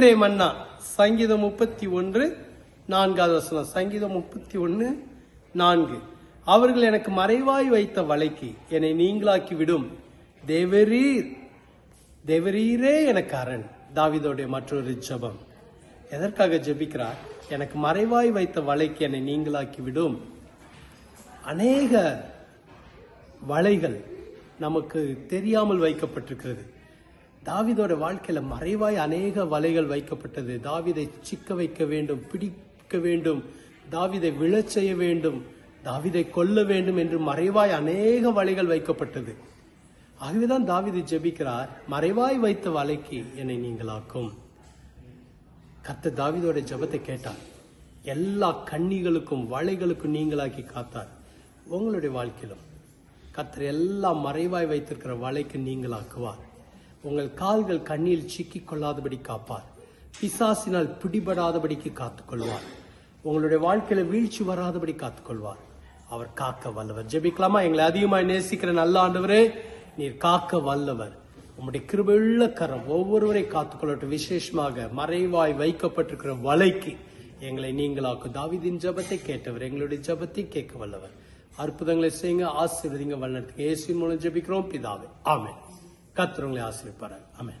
இன்றே மன்னா. சங்கீதம் முப்பத்தி ஒன்று நான்காவது வசனம். சங்கீதம் முப்பத்தி ஒன்று நான்கு. அவர்கள் எனக்கு மறைவாய் வைத்த வலைக்கு என்னை நீங்களாக்கி விடும் தேவரீர் தேவரீரே எனக்கு அரண். தாவிதோடைய மற்றொரு ஜெபம். எதற்காக ஜெபிக்கிறார்? எனக்கு மறைவாய் வைத்த வலைக்கு என்னை நீங்களாக்கி விடும் அநேக வலைகள் நமக்கு தெரியாமல் வைக்கப்பட்டிருக்கிறது. தாவிதோட வாழ்க்கையில மறைவாய் அநேக வலைகள் வைக்கப்பட்டது. தாவிதை சிக்க வைக்க வேண்டும் பிடிக்க வேண்டும் தாவிதை விழச் செய்ய வேண்டும் தாவிதை கொல்ல வேண்டும் என்று மறைவாய் அநேக வலைகள் வைக்கப்பட்டது. ஆகவேதான் தாவிதை ஜெபிக்கிறார் மறைவாய் வைத்த வலைக்கு என்னை நீங்களாக்கும் கத்த தாவிதோட ஜெபத்தை கேட்டார். எல்லா கண்ணிகளுக்கும் வலைகளுக்கும் நீங்களாக்கி காத்தார். உங்களுடைய வாழ்க்கையிலும் கத்தர் எல்லாம் மறைவாய் வைத்திருக்கிற வலைக்கு நீங்களாக்குவார். உங்கள் கால்கள் கண்ணில் சிக்கிக் கொள்ளாதபடி காப்பார். பிசாசினால் பிடிபடாதபடிக்கு காத்துக்கொள்வார். உங்களுடைய வாழ்க்கையில வீழ்ச்சி வராதபடி காத்துக்கொள்வார். அவர் காக்க வல்லவர். ஜெபிக்கலாமா? எங்களை அதிகமாக நேசிக்கிற நல்ல ஆண்டவரே நீர் காக்க வல்லவர். உம்முடைய கிருபையுள்ள கரம் ஒவ்வொருவரை காத்துக்கொள்ளட்டும். விசேஷமாக மறைவாய் வைக்கப்பட்டிருக்கிற வலைக்கு எங்களை நீங்களாக்கும். தாவிதின் ஜெபத்தை கேட்டவர் எங்களுடைய ஜெபத்தை கேட்க வல்லவர். அற்புதங்களை செய்யுங்க ஆசீர்வதிங்க வல்லத்துக்கு இயேசு மூலம் ஜெபிக்கிறோம் பிதாவே. ஆமென். கத்துறவங்களை ஆசிரியப்பார்கள் ஆமாம்